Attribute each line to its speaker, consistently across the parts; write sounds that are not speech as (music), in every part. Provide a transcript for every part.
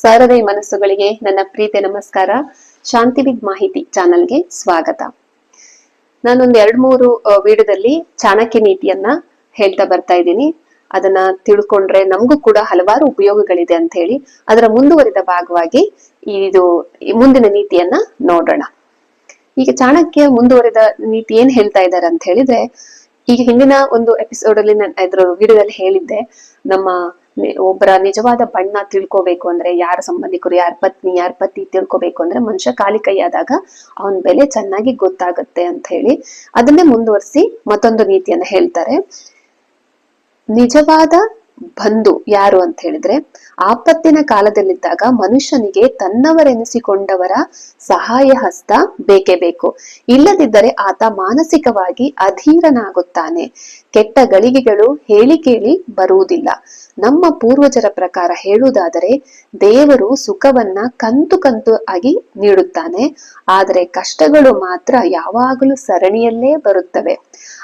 Speaker 1: ಸಹೃದಯ ಮನಸ್ಸುಗಳಿಗೆ ನನ್ನ ಪ್ರೀತಿ ನಮಸ್ಕಾರ. ಶಾಂತಿವಿಗ್ ಮಾಹಿತಿ ಚಾನಲ್ಗೆ ಸ್ವಾಗತ. ನಾನೊಂದ್ ಎರಡ್ ಮೂರು ವಿಡಿಯೋದಲ್ಲಿ ಚಾಣಕ್ಯ ನೀತಿಯನ್ನ ಹೇಳ್ತಾ ಬರ್ತಾ ಇದ್ದೀನಿ. ಅದನ್ನ ತಿಳ್ಕೊಂಡ್ರೆ ನಮಗೂ ಕೂಡ ಹಲವಾರು ಉಪಯೋಗಗಳಿದೆ ಅಂತ ಹೇಳಿ ಅದರ ಮುಂದುವರಿದ ಭಾಗವಾಗಿ ಇದು ಮುಂದಿನ ನೀತಿಯನ್ನ ನೋಡೋಣ. ಈಗ ಚಾಣಕ್ಯ ಮುಂದುವರಿದ ನೀತಿ ಏನ್ ಹೇಳ್ತಾ ಇದ್ದಾರೆ ಅಂತ ಹೇಳಿದ್ರೆ, ಈಗ ಹಿಂದಿನ ಒಂದು ಎಪಿಸೋಡ್ ಅಲ್ಲಿ ನಾನು ಇದ್ರ ವಿಡಿಯೋದಲ್ಲಿ ಹೇಳಿದ್ದೆ, ನಮ್ಮ ಒಬ್ಬರ ನಿಜವಾದ ಬಣ್ಣ ತಿಳ್ಕೋಬೇಕು ಅಂದ್ರೆ ಯಾರ ಸಂಬಂಧಿಕರು, ಯಾರ ಪತ್ನಿ, ಯಾರ ಪತಿ ತಿಳ್ಕೋಬೇಕು ಅಂದ್ರೆ ಮನುಷ್ಯ ಖಾಲಿ ಕೈಯಾದಾಗ ಅವನ ಬೆಲೆ ಚೆನ್ನಾಗಿ ಗೊತ್ತಾಗುತ್ತೆ ಅಂತ ಹೇಳಿ ಅದನ್ನೇ ಮುಂದುವರಿಸಿ ಮತ್ತೊಂದು ನೀತಿಯನ್ನ ಹೇಳ್ತಾರೆ. ನಿಜವಾದ ಬಂಧು ಯಾರು ಅಂತ ಹೇಳಿದ್ರೆ ಆಪತ್ತಿನ ಕಾಲದಲ್ಲಿದ್ದಾಗ ಮನುಷ್ಯನಿಗೆ ತನ್ನವರೆನಿಸಿಕೊಂಡವರ ಸಹಾಯ ಹಸ್ತ ಬೇಕೇ ಬೇಕು. ಇಲ್ಲದಿದ್ದರೆ ಆತ ಮಾನಸಿಕವಾಗಿ ಅಧೀರನಾಗುತ್ತಾನೆ. ಕೆಟ್ಟ ಗಳಿಗೆಗಳು ಹೇಳಿ ಕೇಳಿ ಬರುವುದಿಲ್ಲ. ನಮ್ಮ ಪೂರ್ವಜರ ಪ್ರಕಾರ ಹೇಳುವುದಾದರೆ, ದೇವರು ಸುಖವನ್ನ ಕಂತು ಕಂತು ಆಗಿ ನೀಡುತ್ತಾನೆ. ಆದರೆ ಕಷ್ಟಗಳು ಮಾತ್ರ ಯಾವಾಗಲೂ ಸರಣಿಯಲ್ಲೇ ಬರುತ್ತವೆ.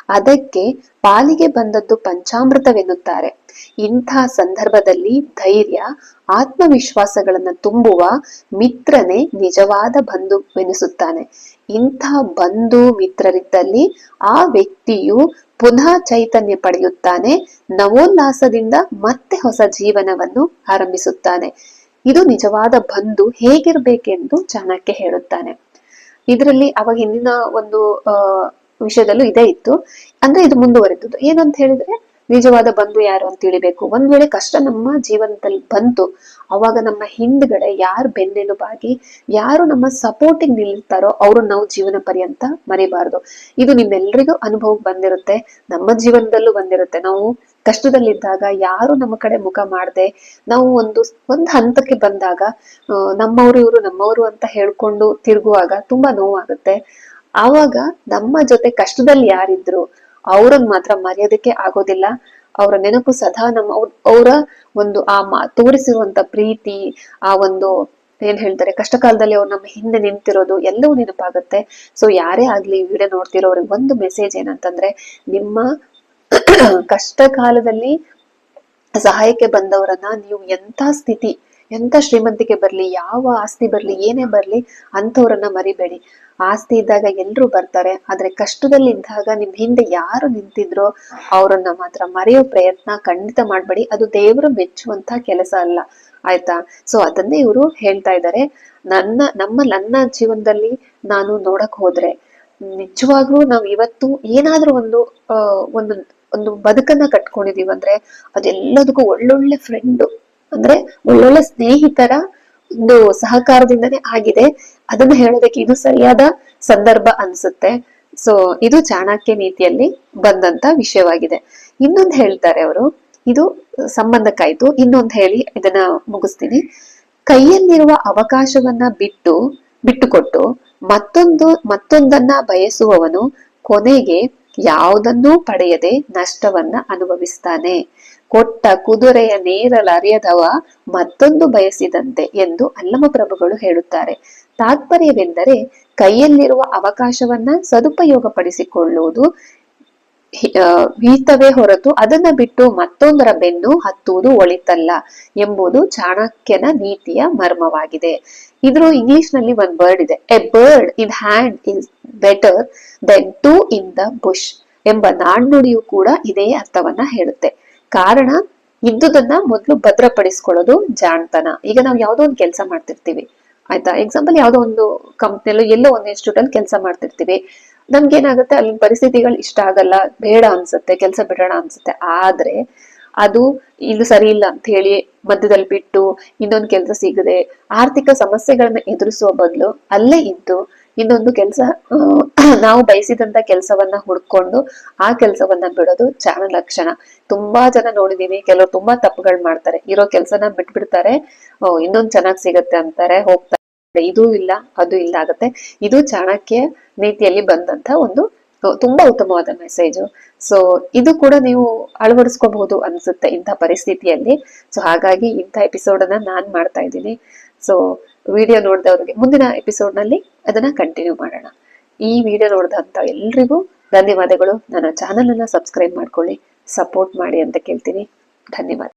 Speaker 1: ಅದಕ್ಕೆ ಪಾಲಿಗೆ ಬಂದದ್ದು ಪಂಚಾಮೃತವೆನ್ನುತ್ತಾರೆ. ಇಂಥ ಸಂದರ್ಭದಲ್ಲಿ ಧೈರ್ಯ, ಆತ್ಮವಿಶ್ವಾಸಗಳನ್ನ ತುಂಬುವ ಮಿತ್ರನೇ ನಿಜವಾದ ಬಂಧುವೆನಿಸುತ್ತಾನೆ. ಇಂಥ ಬಂಧು ಮಿತ್ರರಿದ್ದಲ್ಲಿ ಆ ವ್ಯಕ್ತಿಯು ಪುನಃ ಚೈತನ್ಯ ಪಡೆಯುತ್ತಾನೆ. ನವೋಲ್ಲಾಸದಿಂದ ಮತ್ತೆ ಹೊಸ ಜೀವನವನ್ನು ಆರಂಭಿಸುತ್ತಾನೆ. ಇದು ನಿಜವಾದ ಬಂಧು ಹೇಗಿರ್ಬೇಕೆಂದು ಚಾಣಕ್ಯ ಹೇಳುತ್ತಾನೆ. ಇದರಲ್ಲಿ ಅವಾಗ ಹಿಂದಿನ ಒಂದು ವಿಷಯದಲ್ಲೂ ಇದೇ ಇತ್ತು. ಅಂದ್ರೆ ಇದು ಮುಂದುವರೆದದ್ದು. ಏನಂತ ಹೇಳಿದ್ರೆ, ನಿಜವಾದ ಬಂಧು ಯಾರು ಅಂತ ತಿಳಿಬೇಕು. ಒಂದ್ ವೇಳೆ ಕಷ್ಟ ನಮ್ಮ ಜೀವನದಲ್ಲಿ ಬಂತು ಅವಾಗ ನಮ್ಮ ಹಿಂದ್ಗಡೆ ಯಾರು ಬೆನ್ನೆಲುಬಾಗಿ, ಯಾರು ನಮ್ಮ ಸಪೋರ್ಟಿಂಗ್ ನಿಲ್ತಾರೋ ಅವರು ನಾವು ಜೀವನ ಪರ್ಯಂತ ಮರಿಬಾರ್ದು. ಇದು ನಿಮ್ಮೆಲ್ರಿಗೂ ಅನುಭವಕ್ಕೆ ಬಂದಿರುತ್ತೆ, ನಮ್ಮ ಜೀವನದಲ್ಲೂ ಬಂದಿರುತ್ತೆ. ನಾವು ಕಷ್ಟದಲ್ಲಿದ್ದಾಗ ಯಾರು ನಮ್ಮ ಕಡೆ ಮುಖ ಮಾಡದೆ, ನಾವು ಒಂದು ಒಂದು ಹಂತಕ್ಕೆ ಬಂದಾಗ ನಮ್ಮವರು ಇವರು ನಮ್ಮವರು ಅಂತ ಹೇಳ್ಕೊಂಡು ತಿರುಗುವಾಗ ತುಂಬಾ ನೋವಾಗುತ್ತೆ. ಆವಾಗ ನಮ್ಮ ಜೊತೆ ಕಷ್ಟದಲ್ಲಿ ಯಾರಿದ್ರು ಅವ್ರನ್ನ ಮಾತ್ರ ಮರೆಯೋದಕ್ಕೆ ಆಗೋದಿಲ್ಲ. ಅವರ ನೆನಪು ಸದಾ ನಮ್ಮ ಅವರ ಒಂದು ಆ ಮಾ, ತೋರಿಸಿರುವಂತ ಪ್ರೀತಿ, ಆ ಒಂದು ಏನ್ ಹೇಳ್ತಾರೆ ಕಷ್ಟ ಕಾಲದಲ್ಲಿ ಅವ್ರು ನಮ್ಮ ಹಿಂದೆ ನಿಂತಿರೋದು ಎಲ್ಲವೂ ನೆನಪಾಗುತ್ತೆ. ಸೊ ಯಾರೇ ಆಗ್ಲಿ ವಿಡಿಯೋ ನೋಡ್ತಿರೋರಿಗೆ ಒಂದು ಮೆಸೇಜ್ ಏನಂತಂದ್ರೆ, ನಿಮ್ಮ (clears throat) ಕಷ್ಟ ಕಾಲದಲ್ಲಿ ಸಹಾಯಕ್ಕೆ ಬಂದವರನ್ನ ನೀವು ಎಂತ ಸ್ಥಿತಿ ಎಂತ ಶ್ರೀಮಂತಿಕೆ ಬರ್ಲಿ, ಯಾವ ಆಸ್ತಿ ಬರ್ಲಿ, ಏನೇ ಬರ್ಲಿ ಅಂಥವ್ರನ್ನ ಮರಿಬೇಡಿ. ಆಸ್ತಿ ಇದ್ದಾಗ ಎಲ್ರೂ ಬರ್ತಾರೆ, ಆದ್ರೆ ಕಷ್ಟದಲ್ಲಿ ಇದ್ದಾಗ ನಿಮ್ ಹಿಂದೆ ಯಾರು ನಿಂತಿದ್ರೋ ಅವ್ರನ್ನ ಮಾತ್ರ ಮರೆಯೋ ಪ್ರಯತ್ನ ಖಂಡಿತ ಮಾಡಬೇಡಿ. ಅದು ದೇವರು ಮೆಚ್ಚುವಂತ ಕೆಲಸ ಅಲ್ಲ, ಆಯ್ತಾ? ಸೊ ಅದನ್ನೇ ಇವರು ಹೇಳ್ತಾ ಇದ್ದಾರೆ. ನನ್ನ, ನಮ್ಮ, ನನ್ನ ಜೀವನದಲ್ಲಿ ನಾನು ನೋಡಕ್ ಹೋದ್ರೆ ನಿಜವಾಗ್ಲೂ ನಾವ್ ಇವತ್ತು ಏನಾದ್ರೂ ಒಂದು ಒಂದು ಒಂದು ಬದುಕನ್ನ ಕಟ್ಕೊಂಡಿದೀವಿ ಅಂದ್ರೆ ಅದೆಲ್ಲದಕ್ಕೂ ಒಳ್ಳೊಳ್ಳೆ ಫ್ರೆಂಡ್ ಅಂದ್ರೆ ಒಳ್ಳೊಳ್ಳೆ ಸ್ನೇಹಿತರ ಒಂದು ಸಹಕಾರದಿಂದನೇ ಆಗಿದೆ. ಅದನ್ನ ಹೇಳೋದಕ್ಕೆ ಇದು ಸರಿಯಾದ ಸಂದರ್ಭ ಅನ್ಸುತ್ತೆ. ಸೊ ಇದು ಚಾಣಕ್ಯ ನೀತಿಯಲ್ಲಿ ಬಂದಂತ ವಿಷಯವಾಗಿದೆ. ಇನ್ನೊಂದು ಹೇಳ್ತಾರೆ ಅವರು. ಇದು ಸಂಬಂಧಕ್ಕಾಯ್ತು. ಇನ್ನೊಂದು ಹೇಳಿ ಇದನ್ನ ಮುಗಿಸ್ತೀನಿ. ಕೈಯಲ್ಲಿರುವ ಅವಕಾಶವನ್ನ ಬಿಟ್ಟು, ಬಿಟ್ಟುಕೊಟ್ಟು ಮತ್ತೊಂದು, ಮತ್ತೊಂದನ್ನ ಬಯಸುವವನು ಕೊನೆಗೆ ಯಾವುದನ್ನೂ ಪಡೆಯದೆ ನಷ್ಟವನ್ನ ಅನುಭವಿಸ್ತಾನೆ. ಕೊಟ್ಟ ಕುದುರೆಯ ನೇರಲರಿಯದವ ಮತ್ತೊಂದು ಬಯಸಿದಂತೆ ಎಂದು ಅಲ್ಲಮ ಪ್ರಭುಗಳು ಹೇಳುತ್ತಾರೆ. ತಾತ್ಪರ್ಯವೆಂದರೆ ಕೈಯಲ್ಲಿರುವ ಅವಕಾಶವನ್ನ ಸದುಪಯೋಗಪಡಿಸಿಕೊಳ್ಳುವುದು ಹಿ- ಆ, ಹೊರತು ಅದನ್ನ ಬಿಟ್ಟು ಮತ್ತೊಂದರ ಬೆನ್ನು ಹತ್ತುವುದು ಒಳಿತಲ್ಲ ಎಂಬುದು ಚಾಣಕ್ಯನ ನೀತಿಯ ಮರ್ಮವಾಗಿದೆ. ಇದ್ರ ಇಂಗ್ಲಿಷ್ನಲ್ಲಿ ಒಂದ್ ಬರ್ಡ್ ಇದೆ. A bird in hand is better than two in the bush ಎಂಬ ನಾಣ್ಣುಡಿಯು ಕೂಡ ಇದೇ ಅರ್ಥವನ್ನ ಹೇಳುತ್ತೆ. ಕಾರಣ ಇದ್ದುದನ್ನ ಮೊದಲು ಭದ್ರಪಡಿಸ್ಕೊಳ್ಳೋದು ಜಾಣ್ತನ. ಈಗ ನಾವು ಯಾವ್ದೋ ಒಂದು ಕೆಲಸ ಮಾಡ್ತಿರ್ತೀವಿ. ಆಯ್ತಾ? ಎಕ್ಸಾಂಪಲ್ ಯಾವ್ದೋ ಒಂದು ಕಂಪ್ನಿಯಲ್ಲೂ ಎಲ್ಲೋ ಒಂದು ಇನ್ಸ್ಟಿಟ್ಯೂಟ್ ಅಲ್ಲಿ ಕೆಲಸ ಮಾಡ್ತಿರ್ತೀವಿ. ನಮ್ಗೆ ಏನಾಗುತ್ತೆ ಅಲ್ಲಿ ಪರಿಸ್ಥಿತಿಗಳು ಇಷ್ಟ ಆಗಲ್ಲ, ಬೇಡ ಅನ್ಸುತ್ತೆ, ಕೆಲಸ ಬಿಡೋಣ ಅನ್ಸುತ್ತೆ. ಆದ್ರೆ ಅದು ಇದು ಸರಿ ಇಲ್ಲ ಅಂತ ಹೇಳಿ ಮಧ್ಯದಲ್ಲಿ ಬಿಟ್ಟು ಇನ್ನೊಂದು ಕೆಲಸ ಸಿಗದೆ ಆರ್ಥಿಕ ಸಮಸ್ಯೆಗಳನ್ನ ಎದುರಿಸುವ ಬದಲು ಅಲ್ಲೇ ಇದ್ದು ಇನ್ನೊಂದು ಕೆಲಸ ನಾವು ಬಯಸಿದಂತ ಕೆಲಸವನ್ನ ಹುಡ್ಕೊಂಡು ಆ ಕೆಲಸವನ್ನ ಬಿಡೋದು ಚಾನಲ್ ಲಕ್ಷಣ. ತುಂಬಾ ಜನ ನೋಡಿದೀವಿ, ಕೆಲವರು ತುಂಬಾ ತಪ್ಪುಗಳು ಮಾಡ್ತಾರೆ. ಇರೋ ಕೆಲಸನ ಬಿಟ್ಬಿಡ್ತಾರೆ. ಇನ್ನೊಂದ್ ಚೆನ್ನಾಗ್ ಸಿಗತ್ತೆ ಅಂತಾರೆ, ಹೋಗ್ತಾರೆ. ಇದು ಇಲ್ಲ, ಅದು ಇಲ್ಲ ಆಗತ್ತೆ. ಇದು ಚಾಣಕ್ಯ ನೀತಿಯಲ್ಲಿ ಬಂದಂತ ಒಂದು ತುಂಬಾ ಉತ್ತಮವಾದ ಮೆಸೇಜ್ ಸೊ ಇದು ಕೂಡ ನೀವು ಅಳವಡಿಸ್ಕೋಬಹುದು ಅನ್ಸುತ್ತೆ ಇಂಥ ಪರಿಸ್ಥಿತಿಯಲ್ಲಿ. ಸೊ ಹಾಗಾಗಿ ಇಂಥ ಎಪಿಸೋಡ್ ಅನ್ನ ನಾನ್ ಮಾಡ್ತಾ ಇದ್ದೀನಿ. ಸೊ ವಿಡಿಯೋ ನೋಡಿದವ್ರಿಗೆ, ಮುಂದಿನ ಎಪಿಸೋಡ್ನಲ್ಲಿ ಅದನ್ನ ಕಂಟಿನ್ಯೂ ಮಾಡೋಣ. ಈ ವಿಡಿಯೋ ನೋಡಿದಂತ ಎಲ್ರಿಗೂ ಧನ್ಯವಾದಗಳು. ನನ್ನ ಚಾನಲ್ ಅನ್ನ ಸಬ್ಸ್ಕ್ರೈಬ್ ಮಾಡ್ಕೊಳ್ಳಿ ಸಪೋರ್ಟ್ ಮಾಡಿ ಅಂತ ಕೇಳ್ತೀನಿ. ಧನ್ಯವಾದ.